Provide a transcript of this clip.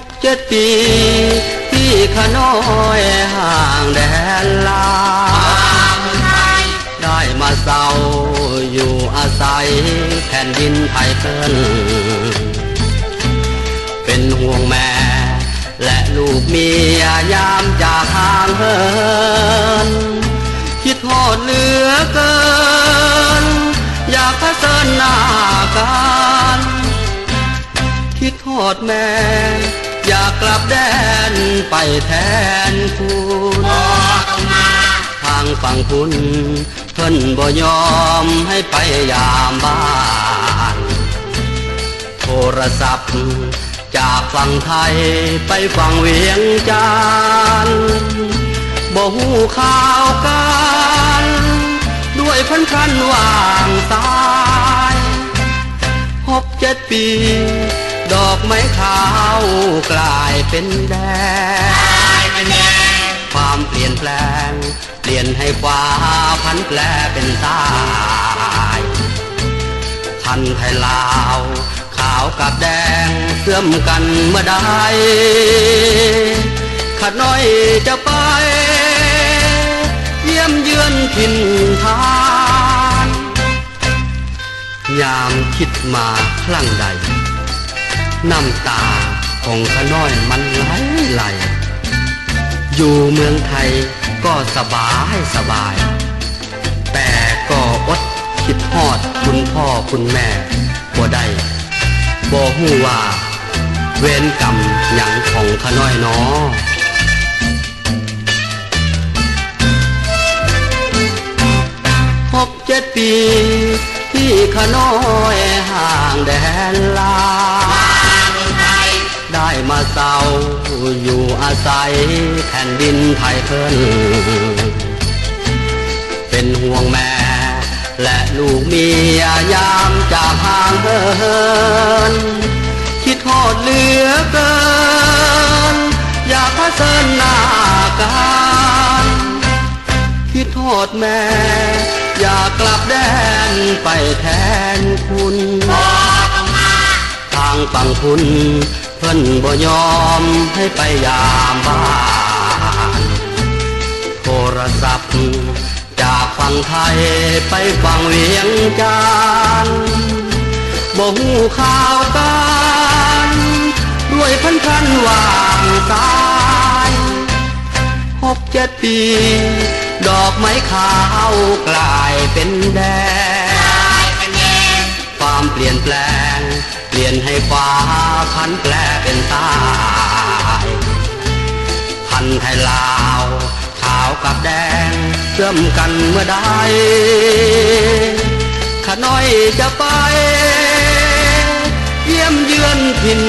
ปีที่ขน้อยห่างแดนลา ได้มาเศร้าอยู่อาศัยแผ่นดินไทยเพิ่นเป็นห่วงแม่ และลูกเมียยามจากห่างเหินคิดทอดเหลือเกิน อยากเผชิญหน้ากันคิดทอดแม่ อยากกลับแดนไปแทนคุณทางฝั่งคุณเพิ่นบ่ยอมให้ไปยามบ้าน โทรศัพท์จากฝั่งไทยไปฝั่งเวียงจันทน์บ่หูข่าวกันด้วยพันคันว่างสายหกเจ็ดปี ดอกไม้ขาวกลายเป็นแดง ความเปลี่ยนแปลง เปลี่ยนให้ฟ้าพันแปลเป็นตายพันไทยลาว ขาวกับแดงเสื่อมกันเมื่อใดขัดน้อยจะไป เยี่ยมเยือนถิ่นฐานยามคิดมาครั้งใด น้ำตาของขน้อยมันไหลไหล อยู่เมืองไทยก็สบายสบาย แต่ก็อดคิดฮอดคุณพ่อคุณแม่บ่ได้บ่ฮู้ว่า เวรกรรมหยังของขน้อยน้อหกเจ็ดปีที่ขน้อยห่างแดนลา ได้มาเศร้าอยู่อาศัยแผ่นดินไทยเพิ่นเป็นห่วงแม่และลูกเมียยามจากห่างเหินคิดทอดเหลือเกิน อยากเผชิญหน้ากันคิดโทษแม่ อยากกลับแดนไปแทนคุณทางฝั่งคุณ เพิ่นบ่ยอมให้ไปยามบ้านโทรศัพท์จากฝั่งไทยไปฝั่งเวียงจันทน์บ่หูข่าวกันด้วยพันคันว่างสายหกเจ็ดปี ดอกไม้ขาวกลายเป็นแดงความเปลี่ยนแปลง เปลี่ยนให้ฟ้าพันแปลเป็นตายพันไทยลาว ขาวกับแดงเชื่อมกันเมื่อใดขาน้อยจะไป เยี่ยมเยือนพิน